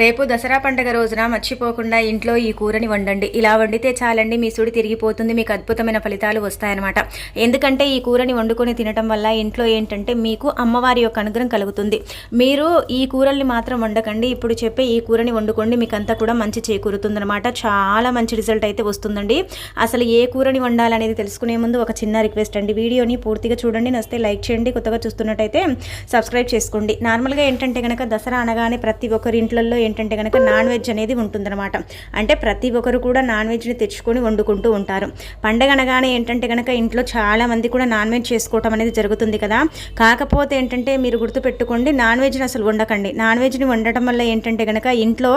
రేపు దసరా పండగ రోజున మర్చిపోకుండా ఇంట్లో ఈ కూరని వండండి. ఇలా వండితే చాలండి మీ సుడి తిరిగిపోతుంది మీకు అద్భుతమైన ఫలితాలు వస్తాయన్నమాట. ఎందుకంటే ఈ కూరని వండుకొని తినటం వల్ల ఇంట్లో ఏంటంటే మీకు అమ్మవారి యొక్క అనుగ్రహం కలుగుతుంది. మీరు ఈ కూరల్ని మాత్రం వండకండి. ఇప్పుడు చెప్పే ఈ కూరని వండుకోండి మీకు అంతా కూడా మంచి చేకూరుతుందనమాట చాలా మంచి రిజల్ట్ అయితే వస్తుందండి. అసలు ఏ కూరని వండాలనేది తెలుసుకునే ముందు ఒక చిన్న రిక్వెస్ట్ అండి. వీడియోని పూర్తిగా చూడండి. నస్తే లైక్ చేయండి. కొత్తగా చూస్తున్నట్టయితే సబ్స్క్రైబ్ చేసుకోండి. నార్మల్గా ఏంటంటే కనుక దసరా అనగానే ప్రతి ఒక్కరి ఇంట్లో ఏంటంటే కనుక నాన్ వెజ్ అనేది ఉంటుందన్నమాట. అంటే ప్రతి ఒక్కరు కూడా నాన్ వెజ్ని తెచ్చుకొని వండుకుంటూ ఉంటారు. పండగ అనగానే ఏంటంటే కనుక ఇంట్లో చాలా మంది కూడా నాన్ వెజ్ చేసుకోవటం అనేది జరుగుతుంది కదా. కాకపోతే ఏంటంటే మీరు గుర్తుపెట్టుకోండి నాన్ వెజ్ని అసలు వండకండి. నాన్ వెజ్ని వండటం వల్ల ఏంటంటే కనుక ఇంట్లో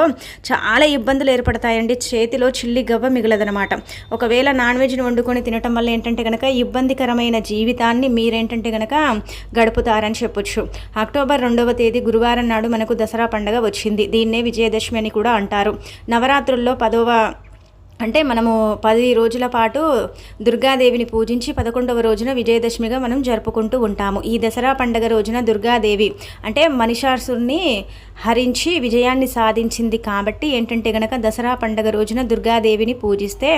చాలా ఇబ్బందులు ఏర్పడతాయండి. చేతిలో చిల్లి గవ్వ మిగలదనమాట ఒకవేళ నాన్ వెజ్ని వండుకొని తినటం వల్ల ఏంటంటే కనుక ఇబ్బందికరమైన జీవితాన్ని మీరేంటంటే కనుక గడుపుతారని చెప్పొచ్చు. అక్టోబర్ రెండవ తేదీ గురువారం నాడు మనకు దసరా పండుగ వచ్చింది. దీన్నే విజయదశమి అని కూడా అంటారు. నవరాత్రుల్లో పదవ అంటే మనము పది రోజుల పాటు దుర్గాదేవిని పూజించి పదకొండవ రోజున విజయదశమిగా మనం జరుపుకుంటూ ఉంటాము. ఈ దసరా పండగ రోజున దుర్గాదేవి అంటే మనిషాసుని హరించి విజయాన్ని సాధించింది కాబట్టి ఏంటంటే గనక దసరా పండగ రోజున దుర్గాదేవిని పూజిస్తే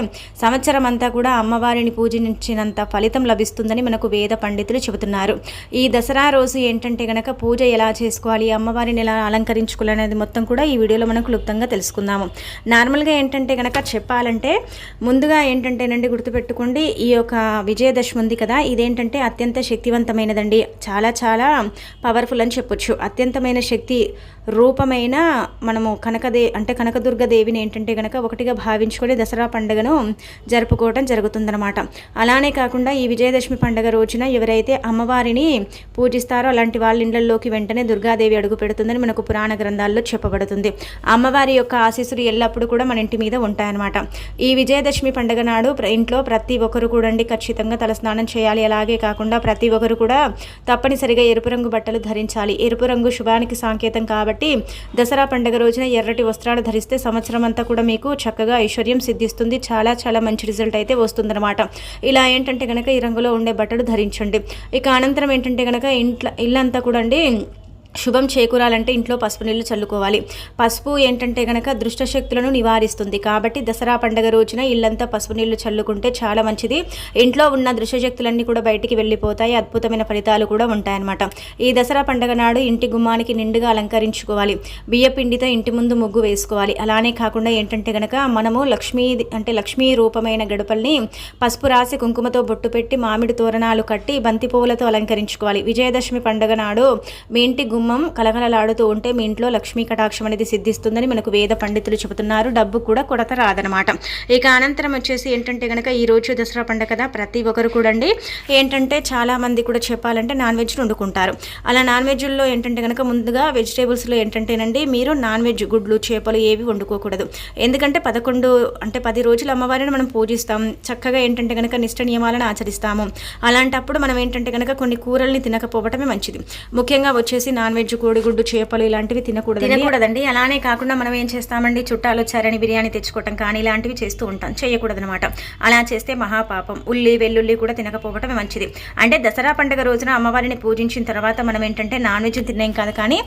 సంవత్సరం అంతా కూడా అమ్మవారిని పూజించినంత ఫలితం లభిస్తుందని మనకు వేద పండితులు చెబుతున్నారు. ఈ దసరా రోజు ఏంటంటే గనక పూజ ఎలా చేసుకోవాలి అమ్మవారిని ఎలా అలంకరించుకోవాలి అనేది మొత్తం కూడా ఈ వీడియోలో మనం క్లుప్తంగా తెలుసుకుందాము. నార్మల్గా ఏంటంటే గనక చెప్పాలంటే ముందుగా ఏంటంటేనండి గుర్తుపెట్టుకోండి ఈ యొక్క విజయదశమి ఉంది కదా ఇదేంటంటే అత్యంత శక్తివంతమైనదండి. చాలా చాలా పవర్ఫుల్ అని చెప్పొచ్చు. అత్యంతమైన శక్తి రూపమైన మనము కనకదే అంటే కనకదుర్గ దేవిని ఏంటంటే కనుక ఒకటిగా భావించుకొని దసరా పండుగను జరుపుకోవడం జరుగుతుందన్నమాట. అలానే కాకుండా ఈ విజయదశమి పండుగ రోజున ఎవరైతే అమ్మవారిని పూజిస్తారో అలాంటి వాళ్ళ ఇళ్ళలోకి వెంటనే దుర్గాదేవి అడుగు పెడుతుందని మనకు పురాణ గ్రంథాల్లో చెప్పబడుతుంది. అమ్మవారి యొక్క ఆశీస్సులు ఎల్లప్పుడూ కూడా మన ఇంటి మీద ఉంటాయన్నమాట. ఈ విజయదశమి పండుగ నాడు ఇంట్లో ప్రతి ఒక్కరు కూడండి ఖచ్చితంగా తలస్నానం చేయాలి. అలాగే కాకుండా ప్రతి ఒక్కరు కూడా తప్పనిసరిగా ఎరుపు రంగు బట్టలు ధరించాలి. ఎరుపు రంగు శుభానికి సంకేతం కాబట్టి దసరా పండుగ రోజున ఎర్రటి వస్త్రాలు ధరిస్తే సంవత్సరం అంతా కూడా మీకు చక్కగా ఐశ్వర్యం సిద్ధిస్తుంది. చాలా చాలా మంచి రిజల్ట్ అయితే వస్తుందన్నమాట. ఇలా ఏంటంటే కనుక ఈ రంగులో ఉండే బట్టలు ధరించండి. ఇక అనంతరం ఏంటంటే కనుక ఇంట్లో ఇల్లంతా కూడా అండి శుభం చేకూరాలంటే ఇంట్లో పసుపు నీళ్ళు చల్లుకోవాలి. పసుపు ఏంటంటే గనక దుష్టశక్తులను నివారిస్తుంది. కాబట్టి దసరా పండుగ రోజున ఇల్లంతా పసుపు నీళ్ళు చల్లుకుంటే చాలా మంచిది. ఇంట్లో ఉన్న దుష్టశక్తులన్నీ కూడా బయటికి వెళ్ళిపోతాయి. అద్భుతమైన ఫలితాలు కూడా ఉంటాయన్నమాట. ఈ దసరా పండగ నాడు ఇంటి గుమ్మానికి నిండుగా అలంకరించుకోవాలి. బియ్య పిండితో ఇంటి ముందు ముగ్గు వేసుకోవాలి. అలానే కాకుండా ఏంటంటే గనక మనము లక్ష్మీ అంటే లక్ష్మీ రూపమైన గడపల్ని పసుపు రాసి కుంకుమతో బొట్టు పెట్టి మామిడి తోరణాలు కట్టి బంతి పువ్వులతో అలంకరించుకోవాలి. విజయదశమి పండుగ నాడు మీ ఇంటి గుమ్మం కలకలలాడుతూ ఉంటే మీ ఇంట్లో లక్ష్మీ కటాక్షం అనేది సిద్ధిస్తుందని మనకు వేద పండితులు చెబుతున్నారు. డబ్బు కూడా కొరత రాదనమాట ఇక అనంతరం వచ్చేసి ఏంటంటే కనుక ఈ రోజు దసరా పండుగ కదా ప్రతి ఒక్కరు కూడా అండి ఏంటంటే చాలా మంది కూడా చెప్పాలంటే నాన్ వెజ్ వండుకుంటారు. అలా నాన్ వెజ్లో ఏంటంటే కనుక ముందుగా వెజిటేబుల్స్లో ఏంటంటేనండి మీరు నాన్ వెజ్ గుడ్లు చేపలు ఏవి వండుకోకూడదు. ఎందుకంటే పదకొండు అంటే పది రోజులు అమ్మవారిని మనం పూజిస్తాం. చక్కగా ఏంటంటే కనుక నిష్ట నియమాలను ఆచరిస్తాము. అలాంటప్పుడు మనం ఏంటంటే కనుక కొన్ని కూరల్ని తినకపోవటమే మంచిది. ముఖ్యంగా వచ్చేసి నాన్ వెజ్ కోడిగుడ్డు చేపలు ఇలాంటివి తినకూడదు తినకూడదండి. అలానే కాకుండా మనం ఏం చేస్తామండి? చుట్టాలు వచ్చారని బిర్యానీ తెచ్చుకోవటం కానీ ఇలాంటివి చేస్తూ ఉంటాం. చేయకూడదనమాట అలా చేస్తే మహాపాపం. ఉల్లి వెల్లుల్లి కూడా తినకపోవటమే మంచిది. అంటే దసరా పండుగ రోజున అమ్మవారిని పూజించిన తర్వాత మనం ఏంటంటే నాన్ వెజ్ తినేం కాదు కానీ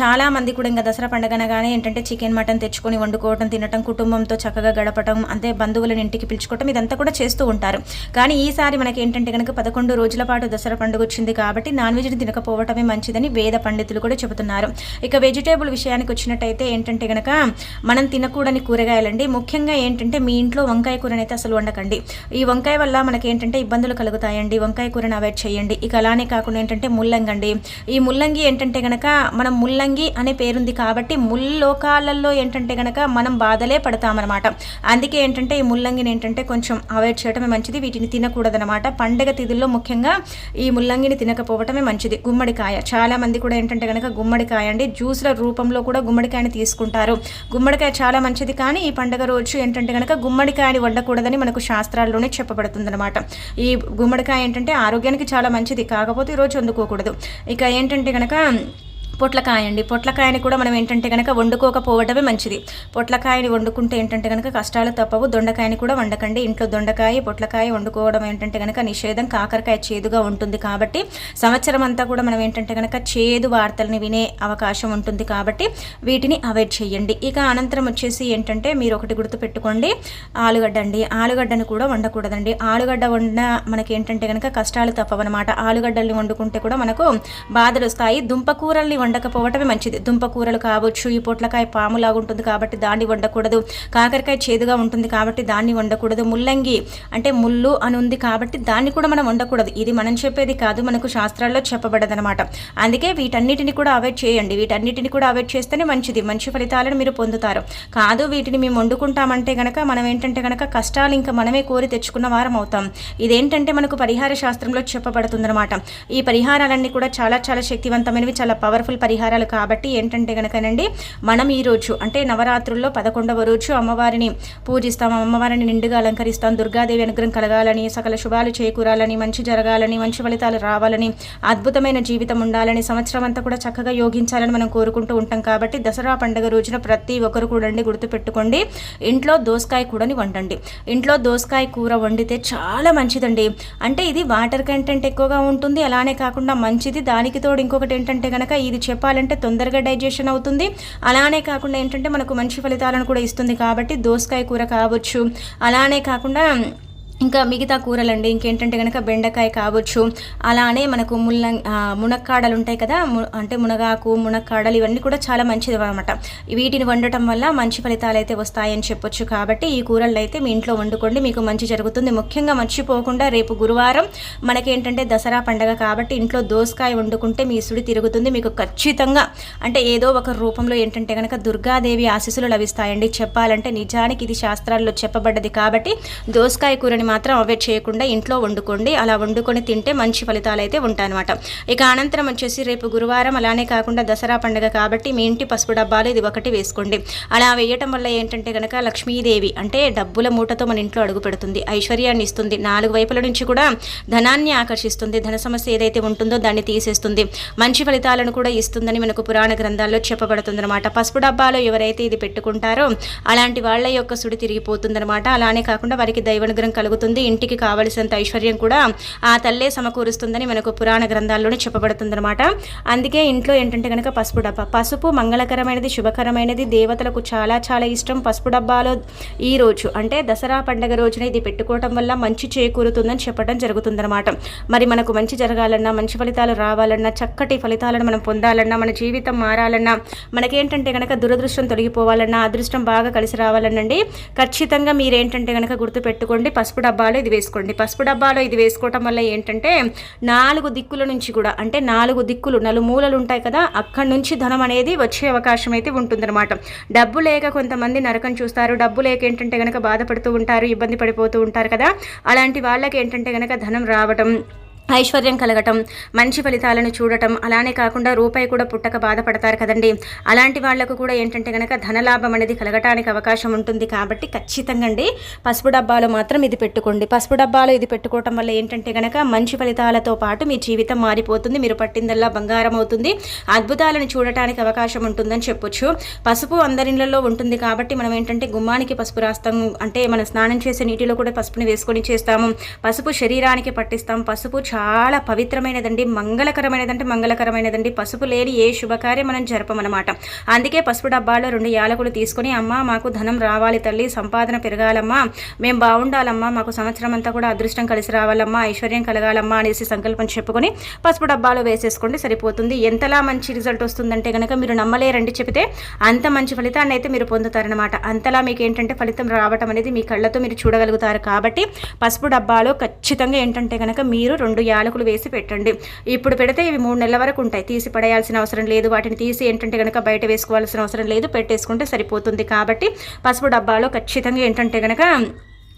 చాలా మంది కూడా ఇంకా దసరా పండుగ అనగానే ఏంటంటే చికెన్ మటన్ తెచ్చుకొని వండుకోవటం తినటం కుటుంబంతో చక్కగా గడపటం అంతే బంధువులను ఇంటికి పిలుచుకోవటం ఇదంతా కూడా చేస్తూ ఉంటారు. కానీ ఈసారి మనకి ఏంటంటే కనుక పదకొండు రోజుల పాటు దసరా పండుగ వచ్చింది కాబట్టి నాన్ వెజ్ని తినకపోవటమే మంచిదని వేద పండుగ పండితులు కూడా చెబుతున్నారు. ఇక వెజిటేబుల్ విషయానికి వచ్చినట్టయితే ఏంటంటే గనక మనం తినకూడని కూరగాయలండి. ముఖ్యంగా ఏంటంటే మీ ఇంట్లో వంకాయ కూరని అయితే అసలు వండకండి. ఈ వంకాయ వల్ల మనకి ఏంటంటే ఇబ్బందులు కలుగుతాయండి. వంకాయ కూరని అవాయిడ్ చేయండి. ఇక అలానే కాకుండా ఏంటంటే ముల్లంగి అండి. ఈ ముల్లంగి ఏంటంటే గనక మనం ముల్లంగి అనే పేరుంది కాబట్టి ముల్లోకాలలో ఏంటంటే గనక మనం బాధలే పడతామన్నమాట. అందుకే ఏంటంటే ఈ ముల్లంగిని ఏంటంటే కొంచెం అవాయిడ్ చేయడమే మంచిది. వీటిని తినకూడదనమాట పండగ తిథుల్లో ముఖ్యంగా ఈ ముల్లంగిని తినకపోవటమే మంచిది. గుమ్మడికాయ. చాలా మంది కూడా ఏంటంటే కనుక గుమ్మడికాయ అండి. జ్యూస్ల రూపంలో కూడా గుమ్మడికాయని తీసుకుంటారు. గుమ్మడికాయ చాలా మంచిది కానీ ఈ పండగ రోజు ఏంటంటే కనుక గుమ్మడికాయని వండకూడదని మనకు శాస్త్రాల్లోనే చెప్పబడుతుందన్నమాట. ఈ గుమ్మడికాయ ఏంటంటే ఆరోగ్యానికి చాలా మంచిది. కాకపోతే ఈరోజు వండుకోకూడదు. ఇక ఏంటంటే కనుక పొట్లకాయ అండి పొట్లకాయని కూడా మనం ఏంటంటే కనుక వండుకోకపోవడమే మంచిది. పొట్లకాయని వండుకుంటే ఏంటంటే కనుక కష్టాలు తప్పవు. దొండకాయని కూడా వండకండి. ఇంట్లో దొండకాయ పొట్లకాయ వండుకోవడం ఏంటంటే కనుక నిషేధం. కాకరకాయ చేదుగా ఉంటుంది కాబట్టి సంవత్సరం అంతా కూడా మనం ఏంటంటే కనుక చేదు వార్తల్ని వినే అవకాశం ఉంటుంది కాబట్టి వీటిని అవాయిడ్ చేయండి. ఇక అనంతరం వచ్చేసి ఏంటంటే మీరు ఒకటి గుర్తు పెట్టుకోండి ఆలుగడ్డ అండి. ఆలుగడ్డను కూడా వండకూడదండి. ఆలుగడ్డ వండిన మనకి ఏంటంటే కనుక కష్టాలు తప్పవన్నమాట. ఆలుగడ్డల్ని వండుకుంటే కూడా మనకు బాధలు వస్తాయి. దుంపకూరల్ని వండకపోవటమే మంచిది. దుంప కూరలు కావచ్చు ఈ పొట్లకాయ పాములాగా ఉంటుంది కాబట్టి దాన్ని వండకూడదు. కాకరకాయ చేదుగా ఉంటుంది కాబట్టి దాన్ని వండకూడదు. ముల్లంగి అంటే ముళ్ళు అని ఉంది కాబట్టి దాన్ని కూడా మనం వండకూడదు. ఇది మనం చెప్పేది కాదు మనకు శాస్త్రాల్లో చెప్పబడదనమాట అందుకే వీటన్నిటిని కూడా అవాయిడ్ చేయండి. వీటన్నిటిని కూడా అవాయిడ్ చేస్తేనే మంచిది. మంచి ఫలితాలను మీరు పొందుతారు. కాదు వీటిని మేము వండుకుంటామంటే గనక మనం ఏంటంటే గనక కష్టాలు ఇంకా మనమే కోరి తెచ్చుకున్న వారం అవుతాం. ఇదేంటంటే మనకు పరిహార శాస్త్రంలో చెప్పబడుతుందన్నమాట. ఈ పరిహారాలన్నీ కూడా చాలా చాలా శక్తివంతమైనవి చాలా పవర్ఫుల్ పరిహారాలు కాబట్టి ఏంటంటే కనుకనండి మనం ఈరోజు అంటే నవరాత్రుల్లో పదకొండవ రోజు అమ్మవారిని పూజిస్తాం అమ్మవారిని నిండుగా అలంకరిస్తాం దుర్గాదేవి అనుగ్రహం కలగాలని సకల శుభాలు చేకూరాలని మంచి జరగాలని మంచి ఫలితాలు రావాలని అద్భుతమైన జీవితం ఉండాలని సంవత్సరం అంతా కూడా చక్కగా యోగించాలని మనం కోరుకుంటూ ఉంటాం కాబట్టి దసరా పండుగ రోజున ప్రతి ఒక్కరు కూడా గుర్తుపెట్టుకోండి. ఇంట్లో దోసకాయ కూరని వండండి. ఇంట్లో దోసకాయ కూర వండితే చాలా మంచిదండి. అంటే ఇది వాటర్ కంటెంట్ ఎక్కువగా ఉంటుంది. అలానే కాకుండా మంచిది దానికి తోడు ఇంకొకటి ఏంటంటే కనుక ఇది చెప్పాలంటే తొందరగా డైజెషన్ అవుతుంది. అలానే కాకుండా ఏంటంటే మనకు మంచి ఫలితాలను కూడా ఇస్తుంది కాబట్టి దోసకాయ కూర కావచ్చు. అలానే కాకుండా ఇంకా మిగతా కూరలండి ఇంకేంటంటే కనుక బెండకాయ కావచ్చు అలానే మనకు ముల్ల మునక్కాడలు ఉంటాయి కదా అంటే మునగాకు మునక్కాడలు ఇవన్నీ కూడా చాలా మంచిది అనమాట వీటిని వండటం వల్ల మంచి ఫలితాలు అయితే వస్తాయని చెప్పొచ్చు కాబట్టి ఈ కూరలు అయితే మీ ఇంట్లో వండుకోండి మీకు మంచి జరుగుతుంది. ముఖ్యంగా మర్చిపోకుండా రేపు గురువారం మనకేంటంటే దసరా పండగ కాబట్టి ఇంట్లో దోసకాయ వండుకుంటే మీ సుడి తిరుగుతుంది. మీకు ఖచ్చితంగా అంటే ఏదో ఒక రూపంలో ఏంటంటే కనుక దుర్గాదేవి ఆశీస్సులు లభిస్తాయండి. చెప్పాలంటే నిజానికి ఇది శాస్త్రాల్లో చెప్పబడ్డది కాబట్టి దోసకాయ కూరని దాన్ని మాత్రం అవాయిడ్ చేయకుండా ఇంట్లో వండుకోండి. అలా వండుకొని తింటే మంచి ఫలితాలు అయితే ఉంటాయన్నమాట. ఇక అనంతరం వచ్చేసి రేపు గురువారం అలానే కాకుండా దసరా పండుగ కాబట్టి మీ ఇంటి పసుపు డబ్బాలు ఇది ఒకటి వేసుకోండి. అలా వేయటం వల్ల ఏంటంటే కనుక లక్ష్మీదేవి అంటే డబ్బుల మూటతో మన ఇంట్లో అడుగు పెడుతుంది. ఐశ్వర్యాన్ని ఇస్తుంది. నాలుగు వైపుల నుంచి కూడా ధనాన్ని ఆకర్షిస్తుంది. ధన సమస్య ఏదైతే ఉంటుందో దాన్ని తీసేస్తుంది. మంచి ఫలితాలను కూడా ఇస్తుందని మనకు పురాణ గ్రంథాల్లో చెప్పబడుతుందన్నమాట. పసుపు డబ్బాలో ఎవరైతే ఇది పెట్టుకుంటారో అలాంటి వాళ్ళ యొక్క సుడి తిరిగిపోతుందన్నమాట. అలానే కాకుండా వారికి దైవానుగ్రహం కలుగు కలుగుతుంది ఇంటికి కావలసినంత ఐశ్వర్యం కూడా ఆ తల్లే సమకూరుస్తుందని మనకు పురాణ గ్రంథాల్లోనే చెప్పబడుతుందన్నమాట. అందుకే ఇంట్లో ఏంటంటే కనుక పసుపు డబ్బా. పసుపు మంగళకరమైనది శుభకరమైనది దేవతలకు చాలా చాలా ఇష్టం పసుపు డబ్బాలో ఈ రోజు. అంటే దసరా పండగ రోజున ఇది పెట్టుకోవటం వల్ల మంచి చేకూరుతుందని చెప్పడం జరుగుతుందన్నమాట. మరి మనకు మంచి జరగాలన్నా మంచి ఫలితాలు రావాలన్నా చక్కటి ఫలితాలను మనం పొందాలన్నా మన జీవితం మారాలన్నా మనకేంటంటే కనుక దురదృష్టం తొలగిపోవాలన్నా అదృష్టం బాగా కలిసి రావాలనండి. ఖచ్చితంగా మీరేంటంటే కనుక గుర్తుపెట్టుకోండి పసుపు డబ్బాలో ఇది వేసుకోండి. పసుపు డబ్బాలో ఇది వేసుకోవటం వల్ల ఏంటంటే నాలుగు దిక్కుల నుంచి కూడా అంటే నాలుగు దిక్కులు నలుమూలలు ఉంటాయి కదా అక్కడి నుంచి ధనం అనేది వచ్చే అవకాశం అయితే ఉంటుందన్నమాట. డబ్బు లేక కొంతమంది నరకం చూస్తారు. డబ్బు లేక ఏంటంటే కనుక బాధపడుతూ ఉంటారు ఇబ్బంది పడిపోతూ ఉంటారు కదా. అలాంటి వాళ్ళకి ఏంటంటే కనుక ధనం రావటం ఐశ్వర్యం కలగటం మంచి ఫలితాలను చూడటం అలానే కాకుండా రూపాయి కూడా పుట్టక బాధపడతారు కదండి. అలాంటి వాళ్ళకు కూడా ఏంటంటే కనుక ధనలాభం అనేది కలగటానికి అవకాశం ఉంటుంది కాబట్టి ఖచ్చితంగా అండి పసుపు డబ్బాలో మాత్రం ఇది పెట్టుకోండి. పసుపు డబ్బాలో ఇది పెట్టుకోవటం వల్ల ఏంటంటే కనుక మంచి ఫలితాలతో పాటు మీ జీవితం మారిపోతుంది మీరు పట్టిందల్లా బంగారం అవుతుంది అద్భుతాలను చూడటానికి అవకాశం ఉంటుందని చెప్పొచ్చు. పసుపు అందరిళ్ళలో ఉంటుంది కాబట్టి మనం ఏంటంటే గుమ్మానికి పసుపు రాస్తాం అంటే మనం స్నానం చేసే నీటిలో కూడా పసుపుని వేసుకొని చేస్తాము. పసుపు శరీరానికి పట్టిస్తాం. పసుపు చాలా పవిత్రమైనదండి మంగళకరమైనదంటే మంగళకరమైనదండి. పసుపు లేని ఏ శుభకార్యం మనం జరపమన్నమాట. అందుకే పసుపు డబ్బాలో రెండు యాలకులు తీసుకొని అమ్మ మాకు ధనం రావాలి తల్లి సంపాదన పెరగాలమ్మా మేము బాగుండాలమ్మా మాకు సంవత్సరం అంతా కూడా అదృష్టం కలిసి రావాలమ్మా ఐశ్వర్యం కలగాలమ్మా అనేసి సంకల్పం చెప్పుకొని పసుపు డబ్బాలో వేసేసుకోండి సరిపోతుంది. ఎంతలా మంచి రిజల్ట్ వస్తుందంటే కనుక మీరు నమ్మలేరండి చెబితే అంత మంచి ఫలితాన్ని అయితే మీరు పొందుతారనమాట అంతలా మీకు ఏంటంటే ఫలితం రావటం అనేది మీ కళ్ళతో మీరు చూడగలుగుతారు. కాబట్టి పసుపు డబ్బాలో ఖచ్చితంగా ఏంటంటే కనుక మీరు రెండు యాలకులు వేసి పెట్టండి. ఇప్పుడు పెడితే ఇవి మూడు నెలల వరకు ఉంటాయి. తీసి పడేయాల్సిన అవసరం లేదు. వాటిని తీసి ఏంటంటే కనుక బయట వేసుకోవాల్సిన అవసరం లేదు. పెట్టేసుకుంటే సరిపోతుంది. కాబట్టి పసుపు డబ్బాలో ఖచ్చితంగా ఏంటంటే కనుక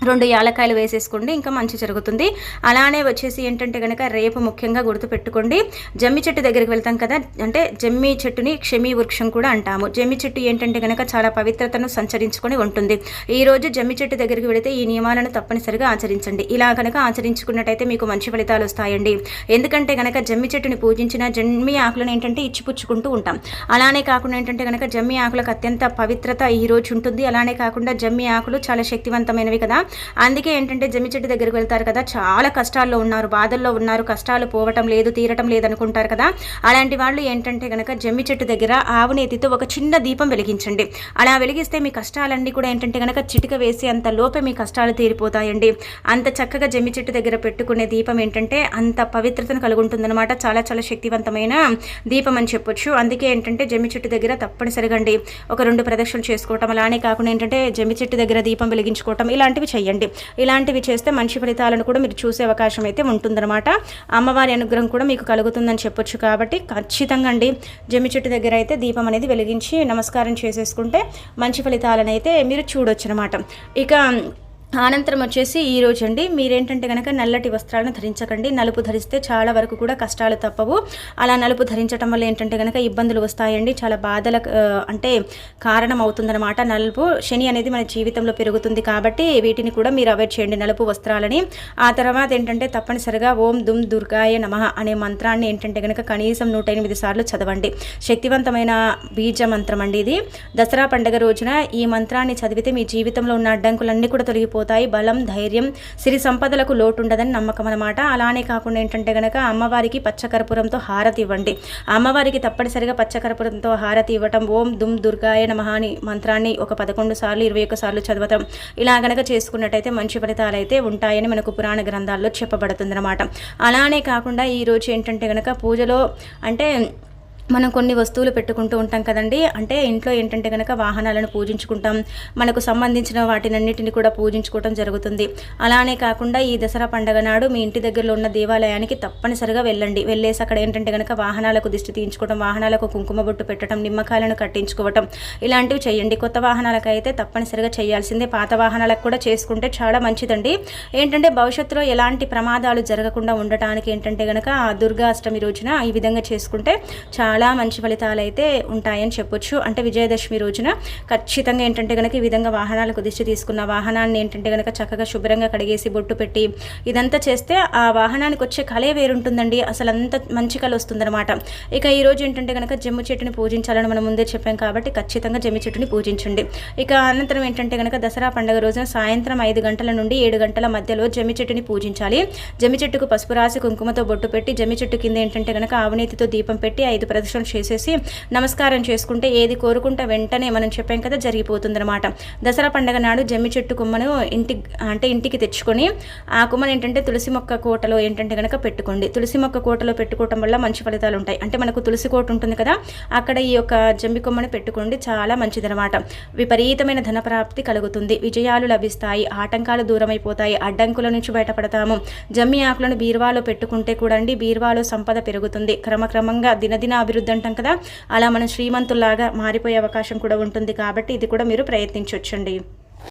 రెండు యాలకాయలు వేసేసుకోండి ఇంకా మంచి జరుగుతుంది. అలానే వచ్చేసి ఏంటంటే కనుక రేపు ముఖ్యంగా గుర్తుపెట్టుకోండి జమ్మి చెట్టు దగ్గరికి వెళ్తాం కదా అంటే జమ్మి చెట్టుని క్షమి వృక్షం కూడా అంటాము. జమ్మి చెట్టు ఏంటంటే కనుక చాలా పవిత్రతను సంచరించుకొని ఉంటుంది. ఈ రోజు జమ్మి చెట్టు దగ్గరికి వెళితే ఈ నియమాలను తప్పనిసరిగా ఆచరించండి. ఇలా కనుక ఆచరించుకున్నట్టయితే మీకు మంచి ఫలితాలు వస్తాయండి. ఎందుకంటే కనుక జమ్మి చెట్టుని పూజించిన జమ్మి ఆకులను ఏంటంటే ఇచ్చిపుచ్చుకుంటూ ఉంటాం. అలానే కాకుండా ఏంటంటే కనుక జమ్మి ఆకులకు అత్యంత పవిత్రత ఈ రోజు ఉంటుంది. అలానే కాకుండా జమ్మి ఆకులు చాలా శక్తివంతమైనవి కదా. అందుకే ఏంటంటే జమ్మి చెట్టు దగ్గరికి వెళ్తారు కదా చాలా కష్టాల్లో ఉన్నారు బాధల్లో ఉన్నారు కష్టాలు పోవటం లేదు తీరటం లేదు అనుకుంటారు కదా. అలాంటి వాళ్ళు ఏంటంటే కనుక జమ్మి చెట్టు దగ్గర ఆవునేతితో ఒక చిన్న దీపం వెలిగించండి. అలా వెలిగిస్తే మీ కష్టాలన్నీ కూడా ఏంటంటే కనుక చిటిక వేసి అంత లోపే మీ కష్టాలు తీరిపోతాయండి. అంత చక్కగా జమ్మి చెట్టు దగ్గర పెట్టుకునే దీపం ఏంటంటే అంత పవిత్రతను కలుగుంటుందన్నమాట. చాలా చాలా శక్తివంతమైన దీపం అని చెప్పొచ్చు. అందుకే ఏంటంటే జమ్మి చెట్టు దగ్గర తప్పనిసరిగా అండి. ఒక రెండు ప్రదక్షిణలు చేసుకోవటం. అలానే కాకుండా ఏంటంటే జమ్మి చెట్టు దగ్గర దీపం వెలిగించుకోవటం. ఇలాంటివి చేయండి. ఇలాంటివి చేస్తే మంచి ఫలితాలను కూడా మీరు చూసే అవకాశం అయితే ఉంటుందన్నమాట. అమ్మవారి అనుగ్రహం కూడా మీకు కలుగుతుందని చెప్పొచ్చు కాబట్టి ఖచ్చితంగా అండి. జమ్మి చెట్టు దగ్గర అయితే దీపం అనేది వెలిగించి నమస్కారం చేసేసుకుంటే మంచి ఫలితాలను అయితే మీరు చూడొచ్చు అనమాట ఇక అనంతరం వచ్చేసి ఈ రోజు అండి మీరేంటంటే కనుక నల్లటి వస్త్రాలను ధరించకండి. నలుపు ధరిస్తే చాలా వరకు కూడా కష్టాలు తప్పవు. అలా నలుపు ధరించడం వల్ల ఏంటంటే కనుక ఇబ్బందులు వస్తాయండి. చాలా బాధల అంటే కారణం అవుతుందన్నమాట నలుపు. శని అనేది మన జీవితంలో పెరుగుతుంది కాబట్టి వీటిని కూడా మీరు అవాయిడ్ చేయండి. నలుపు వస్త్రాలని. ఆ తర్వాత ఏంటంటే తప్పనిసరిగా ఓం దుమ్ దుర్గాయ నమ అనే మంత్రాన్ని ఏంటంటే కనుక కనీసం నూట ఎనిమిది సార్లు చదవండి. శక్తివంతమైన బీజ మంత్రం అండి ఇది. దసరా పండుగ రోజున ఈ మంత్రాన్ని చదివితే మీ జీవితంలో ఉన్న అడ్డంకులన్నీ కూడా తొలగిపో పోతాయి. బలం ధైర్యం సిరి సంపదలకు లోటు ఉండదని నమ్మకం అనమాట అలానే కాకుండా ఏంటంటే గనక అమ్మవారికి పచ్చకర్పూరంతో హారతి ఇవ్వండి. అమ్మవారికి తప్పనిసరిగా పచ్చకర్పూరంతో హారతి ఇవ్వటం. ఓం దుమ్ దుర్గాయ నమహాని మంత్రాన్ని ఒక పదకొండు సార్లు ఇరవై ఒక్క సార్లు చదవటం. ఇలా గనక చేసుకున్నట్టయితే మంచి ఫలితాలు అయితే ఉంటాయని మనకు పురాణ గ్రంథాల్లో చెప్పబడుతుంది అనమాట అలానే కాకుండా ఈరోజు ఏంటంటే కనుక పూజలో అంటే మనం కొన్ని వస్తువులు పెట్టుకుంటూ ఉంటాం కదండి. అంటే ఇంట్లో ఏంటంటే కనుక వాహనాలను పూజించుకుంటాం. మనకు సంబంధించిన వాటినన్నిటిని కూడా పూజించుకోవటం జరుగుతుంది. అలానే కాకుండా ఈ దసరా పండగ నాడు మీ ఇంటి దగ్గరలో ఉన్న దేవాలయానికి తప్పనిసరిగా వెళ్ళండి. వెళ్ళేసి అక్కడ ఏంటంటే కనుక వాహనాలకు దిష్టి తీయించుకోవడం వాహనాలకు కుంకుమ బొట్టు పెట్టడం నిమ్మకాయలను కట్టించుకోవటం ఇలాంటివి చేయండి. కొత్త వాహనాలకు అయితే తప్పనిసరిగా చేయాల్సిందే. పాత వాహనాలకు కూడా చేసుకుంటే చాలా మంచిదండి. ఏంటంటే భవిష్యత్తులో ఎలాంటి ప్రమాదాలు జరగకుండా ఉండటానికి ఏంటంటే కనుక ఆ దుర్గా అష్టమి రోజున ఈ విధంగా చేసుకుంటే చాలా చాలా మంచి ఫలితాలు అయితే ఉంటాయని చెప్పొచ్చు. అంటే విజయదశమి రోజున ఖచ్చితంగా ఏంటంటే కనుక ఈ విధంగా వాహనాలకు దిష్టి తీసుకున్న వాహనాన్ని ఏంటంటే కనుక చక్కగా శుభ్రంగా కడిగేసి బొట్టు పెట్టి ఇదంతా చేస్తే ఆ వాహనానికి వచ్చే కళే వేరుంటుందండి. అసలు అంత మంచి కళ వస్తుందన్నమాట. ఇక ఈరోజు ఏంటంటే కనుక జమ్ము చెట్టుని పూజించాలని మనం ముందే చెప్పాం కాబట్టి ఖచ్చితంగా జమ్మి చెట్టుని పూజించండి. ఇక అనంతరం ఏంటంటే కనుక దసరా పండుగ రోజున సాయంత్రం ఐదు గంటల నుండి ఏడు గంటల మధ్యలో జమ్మి చెట్టుని పూజించాలి. జమ్మి చెట్టుకు పసుపు రాసి కుంకుమతో బొట్టు పెట్టి జమ్మి చెట్టు కింద ఏంటంటే కనుక ఆవునీతితో దీపం పెట్టి ఐదు ప్రదక్షిణ చేసేసి నమస్కారం చేసుకుంటే ఏది కోరుకుంటే వెంటనే మనం చెప్పాం కదా జరిగిపోతుందన్నమాట. దసరా పండగ నాడు జమ్మి చెట్టు కొమ్మను ఇంటి అంటే ఇంటికి తెచ్చుకొని ఆ కొమ్మను ఏంటంటే తులసి మొక్క కోటలో ఏంటంటే కనుక పెట్టుకోండి. తులసి మొక్క కోటలో పెట్టుకోవటం వల్ల మంచి ఫలితాలు ఉంటాయి అంటే మనకు తులసి కోట ఉంటుంది కదా అక్కడ ఈ యొక్క జమ్మి కొమ్మను పెట్టుకోండి చాలా మంచిదనమాట విపరీతమైన ధనప్రాప్తి కలుగుతుంది. విజయాలు లభిస్తాయి. ఆటంకాలు దూరమైపోతాయి. అడ్డంకుల నుంచి బయటపడతాము. జమ్మి ఆకులను బీర్వాలో పెట్టుకుంటే కూడా అండి బీర్వాలో సంపద పెరుగుతుంది. క్రమక్రమంగా దినదిన అభివృద్ధి అభివృద్ధి అంటాం కదా. అలా మనం శ్రీమంతుల్లాగా మారిపోయే అవకాశం కూడా ఉంటుంది కాబట్టి ఇది కూడా మీరు ప్రయత్నించవచ్చండి